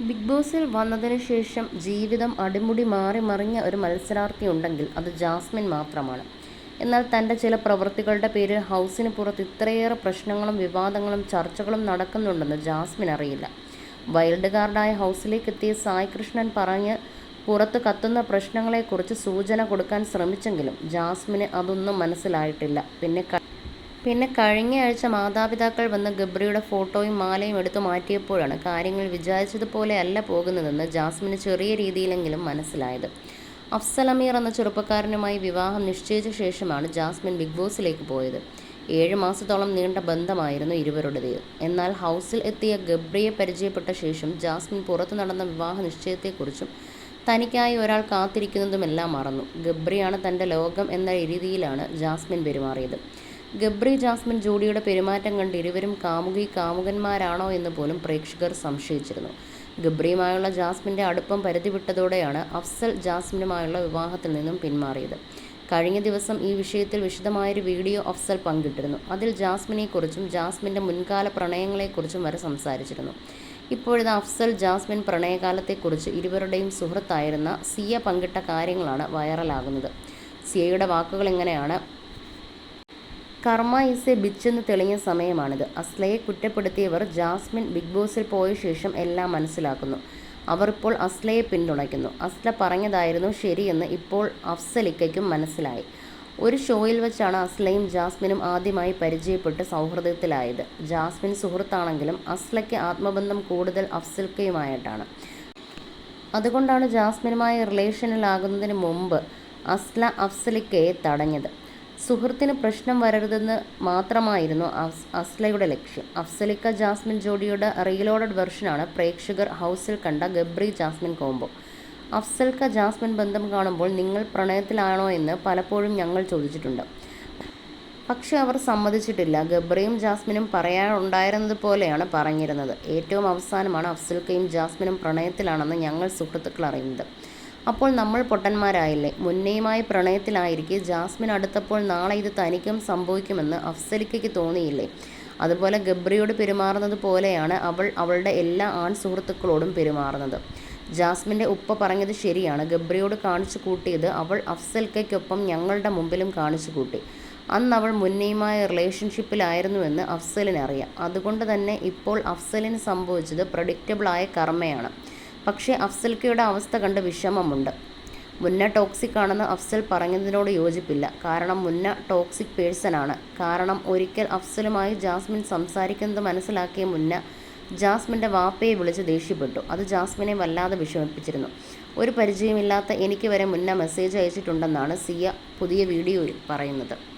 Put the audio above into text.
Big ബോസിൽ വന്നതിന് ശേഷം ജീവിതം അടിമുടി മാറി മറിഞ്ഞ ഒരു മത്സരാർത്ഥി ഉണ്ടെങ്കിൽ അത് ജാസ്മിൻ മാത്രമാണ്. എന്നാൽ തന്റെ ചില പ്രവൃത്തികളുടെ പേരിൽ ഹൗസിന് പുറത്ത് ഇത്രയേറെ പ്രശ്നങ്ങളും വിവാദങ്ങളും ചർച്ചകളും നടക്കുന്നുണ്ടെന്ന് ജാസ്മിൻ അറിയില്ല. വൈൽഡ് കാർഡായ ഹൗസിലേക്ക് എത്തിയ സായി കൃഷ്ണൻ പറഞ്ഞ് പുറത്ത് കത്തുന്ന പ്രശ്നങ്ങളെക്കുറിച്ച് സൂചന കൊടുക്കാൻ ശ്രമിച്ചെങ്കിലും ജാസ്മിന് അതൊന്നും മനസ്സിലായിട്ടില്ല. പിന്നെ പിന്നെ കഴിഞ്ഞ ആഴ്ച മാതാപിതാക്കൾ വന്ന് ഗബ്രിയുടെ ഫോട്ടോയും മാലയും എടുത്തു മാറ്റിയപ്പോഴാണ് കാര്യങ്ങൾ വിചാരിച്ചതുപോലെ അല്ല പോകുന്നതെന്ന് ജാസ്മിന് ചെറിയ രീതിയിലെങ്കിലും മനസ്സിലായത്. അഫ്സലമീർ എന്ന ചെറുപ്പക്കാരനുമായി വിവാഹം നിശ്ചയിച്ച ശേഷമാണ് ജാസ്മിൻ ബിഗ് ബോസിലേക്ക് പോയത്. ഏഴ് മാസത്തോളം നീണ്ട ബന്ധമായിരുന്നു ഇരുവരുടേത് എന്നാൽ ഹൗസിൽ എത്തിയ ഗബ്രിയെ പരിചയപ്പെട്ട ശേഷം ജാസ്മിൻ പുറത്തു നടന്ന വിവാഹ നിശ്ചയത്തെക്കുറിച്ചും തനിക്കായി ഒരാൾ കാത്തിരിക്കുന്നതുമെല്ലാം മറന്നു. ഗബ്രിയാണ് തന്റെ ലോകം എന്ന രീതിയിലാണ് ജാസ്മിൻ പെരുമാറിയത്. ഗബ്രി ജാസ്മിൻ ജോഡിയുടെ പെരുമാറ്റം കണ്ട് ഇരുവരും കാമുകി കാമുകന്മാരാണോ എന്ന് പോലും പ്രേക്ഷകർ സംശയിച്ചിരുന്നു. ഗബ്രിയുമായുള്ള ജാസ്മിന്റെ അടുപ്പം പരിധി വിട്ടതോടെയാണ് അഫ്സൽ ജാസ്മിനുമായുള്ള വിവാഹത്തിൽ നിന്നും പിന്മാറിയത്. കഴിഞ്ഞ ദിവസം ഈ വിഷയത്തിൽ വിശദമായൊരു വീഡിയോ അഫ്സൽ പങ്കിട്ടിരുന്നു. അതിൽ ജാസ്മിനെക്കുറിച്ചും ജാസ്മിന്റെ മുൻകാല പ്രണയങ്ങളെക്കുറിച്ചും വരെ സംസാരിച്ചിരുന്നു. ഇപ്പോഴിത് അഫ്സൽ ജാസ്മിൻ പ്രണയകാലത്തെക്കുറിച്ച് ഇരുവരുടെയും സുഹൃത്തായിരുന്ന സിയ പങ്കിട്ട കാര്യങ്ങളാണ് വൈറലാകുന്നത്. സിയയുടെ വാക്കുകൾ ഇങ്ങനെയാണ്. കർമ്മ ഈസ് എ ബിച്ച് എന്ന് തെളിഞ്ഞ സമയമാണിത്. അസ്ലയെ കുറ്റപ്പെടുത്തിയവർ ജാസ്മിൻ ബിഗ് ബോസിൽ പോയ ശേഷം എല്ലാം മനസ്സിലാക്കുന്നു. അവർ ഇപ്പോൾ അസ്ലയെ പിന്തുണയ്ക്കുന്നു. അസ്ല പറഞ്ഞതായിരുന്നു ശരിയെന്ന് ഇപ്പോൾ അഫ്സലിക്കയ്ക്കും മനസ്സിലായി. ഒരു ഷോയിൽ വെച്ചാണ് അസ്ലയും ജാസ്മിനും ആദ്യമായി പരിചയപ്പെട്ട് സൗഹൃദത്തിലായത്. ജാസ്മിൻ സുഹൃത്താണെങ്കിലും അസ്ലയ്ക്ക് ആത്മബന്ധം കൂടുതൽ അഫ്സൽക്കയുമായിട്ടാണ്. അതുകൊണ്ടാണ് ജാസ്മിനുമായി റിലേഷനിലാകുന്നതിന് മുമ്പ് അസ്ല അഫ്സലിക്കയെ തടഞ്ഞത്. സുഹൃത്തിന് പ്രശ്നം വരരുതെന്ന് മാത്രമായിരുന്നു അസ്- അസ്ലയുടെ ലക്ഷ്യം. അഫ്സലിക്ക ജാസ്മിൻ ജോഡിയുടെ റീലോഡഡ് വെർഷനാണ് പ്രേക്ഷകർ ഹൗസിൽ കണ്ട ഗബ്രി ജാസ്മിൻ കോംബോ. അഫ്സൽക്ക ജാസ്മിൻ ബന്ധം കാണുമ്പോൾ നിങ്ങൾ പ്രണയത്തിലാണോ എന്ന് പലപ്പോഴും ഞങ്ങൾ ചോദിച്ചിട്ടുണ്ട്. പക്ഷെ അവർ സമ്മതിച്ചിട്ടില്ല. ഗബ്രിയും ജാസ്മിനും പറയാനുണ്ടായിരുന്നത് പോലെയാണ് പറഞ്ഞിരുന്നത്. ഏറ്റവും അവസാനമാണ് അഫ്സൽക്കയും ജാസ്മിനും പ്രണയത്തിലാണെന്ന് ഞങ്ങൾ സുഹൃത്തുക്കൾ അറിയുന്നത്. അപ്പോൾ നമ്മൾ പൊട്ടന്മാരായില്ലേ? മുന്നേയുമായി പ്രണയത്തിലായിരിക്കെ ജാസ്മിൻ അടുത്തപ്പോൾ നാളെ ഇത് തനിക്കും സംഭവിക്കുമെന്ന് അഫ്സലിക്കയ്ക്ക് തോന്നിയില്ലേ? അതുപോലെ ഗബ്രിയോട് പെരുമാറുന്നത് പോലെയാണ് അവൾ അവളുടെ എല്ലാ ആൺ സുഹൃത്തുക്കളോടും പെരുമാറുന്നത്. ജാസ്മിന്റെ ഉപ്പ പറഞ്ഞത് ശരിയാണ്. ഗബ്രിയോട് കാണിച്ചു കൂട്ടിയത് അവൾ അഫ്സൽക്കയ്ക്കൊപ്പം ഞങ്ങളുടെ മുമ്പിലും കാണിച്ചു കൂട്ടി. അന്ന് അവൾ മുന്നേയുമായ റിലേഷൻഷിപ്പിലായിരുന്നുവെന്ന് അഫ്സലിനറിയാം. അതുകൊണ്ട് തന്നെ ഇപ്പോൾ അഫ്സലിന് സംഭവിച്ചത് പ്രഡിക്റ്റബിളായ കർമ്മയാണ്. പക്ഷേ അഫ്സൽക്കയുടെ അവസ്ഥ കണ്ട് വിഷമമുണ്ട്. മുന്ന ടോക്സിക് ആണെന്ന് അഫ്സൽ പറഞ്ഞതിനോട് യോജിപ്പില്ല. കാരണം മുന്ന ടോക്സിക് പേഴ്സണാണ്. കാരണം ഒരിക്കൽ അഫ്സലുമായി ജാസ്മിൻ സംസാരിക്കുന്നത് മനസ്സിലാക്കിയ മുന്ന ജാസ്മിന്റെ വാപ്പയെ വിളിച്ച് ദേഷ്യപ്പെട്ടു. അത് ജാസ്മിനെ വല്ലാതെ വിഷമിപ്പിച്ചിരുന്നു. ഒരു പരിചയമില്ലാത്ത എനിക്ക് വരെ മുന്ന മെസ്സേജ് അയച്ചിട്ടുണ്ടെന്നാണ് സിയ പുതിയ വീഡിയോയിൽ പറയുന്നത്.